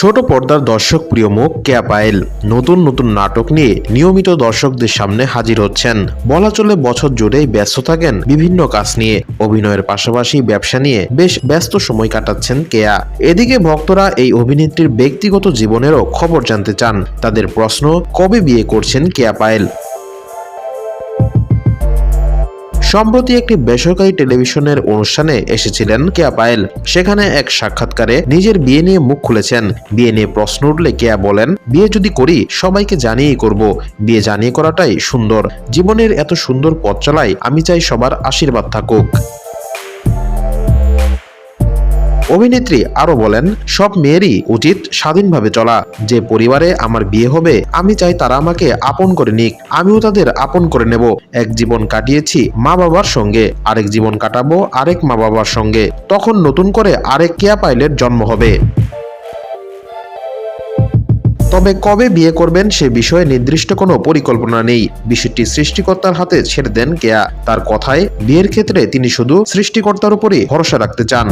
ছোট পর্দার দর্শক প্রিয় মুখ কেয়া পায়েল নতুন নতুন নাটক নিয়ে নিয়মিত দর্শকদের সামনে হাজির হচ্ছেন। বলা চলে বছর জুড়েই ব্যস্ত থাকেন বিভিন্ন কাজ নিয়ে। অভিনয়ের পাশাপাশি ব্যবসা নিয়ে বেশ ব্যস্ত সময় কাটাচ্ছেন কেয়া। এদিকে ভক্তরা এই অভিনেত্রীর ব্যক্তিগত জীবনেরও খবর জানতে চান। তাদের প্রশ্ন, কবে বিয়ে করছেন কেয়া পায়েল? সম্প্রতি একটি বেসরকারি টেলিভিশনের অনুষ্ঠানে এসেছিলেন কেয়া পায়েল। সেখানে এক সাক্ষাৎকারে নিজের বিয়ে নিয়ে মুখ খুলেছেন। বিয়ে নিয়ে প্রশ্ন উঠলে কেয়া বলেন, বিয়ে যদি করি, সবাইকে জানিয়েই করব। বিয়ে জানিয়ে করাটাই সুন্দর। জীবনের এত সুন্দর পথ চালায় আমি চাই সবার আশীর্বাদ থাকুক। অভিনেত্রী আরও বলেন, সব মেয়েরই উচিত স্বাধীনভাবে চলা। যে পরিবারে আমার বিয়ে হবে, আমি চাই তারা আমাকে আপন করে নিক। আমিও তাদের আপন করে নেব। এক জীবন কাটিয়েছি মা বাবার সঙ্গে, আরেক জীবন কাটাবো আরেক মা বাবার সঙ্গে। তখন নতুন করে আরেক কেয়া পাইলের জন্ম হবে। তবে কবে বিয়ে করবেন সে বিষয়ে নির্দিষ্ট কোনো পরিকল্পনা নেই। বিষয়টি সৃষ্টিকর্তার হাতে ছেড়ে দেন কেয়া। তার কথায়, বিয়ের ক্ষেত্রে তিনি শুধু সৃষ্টিকর্তার উপরই ভরসা রাখতে চান।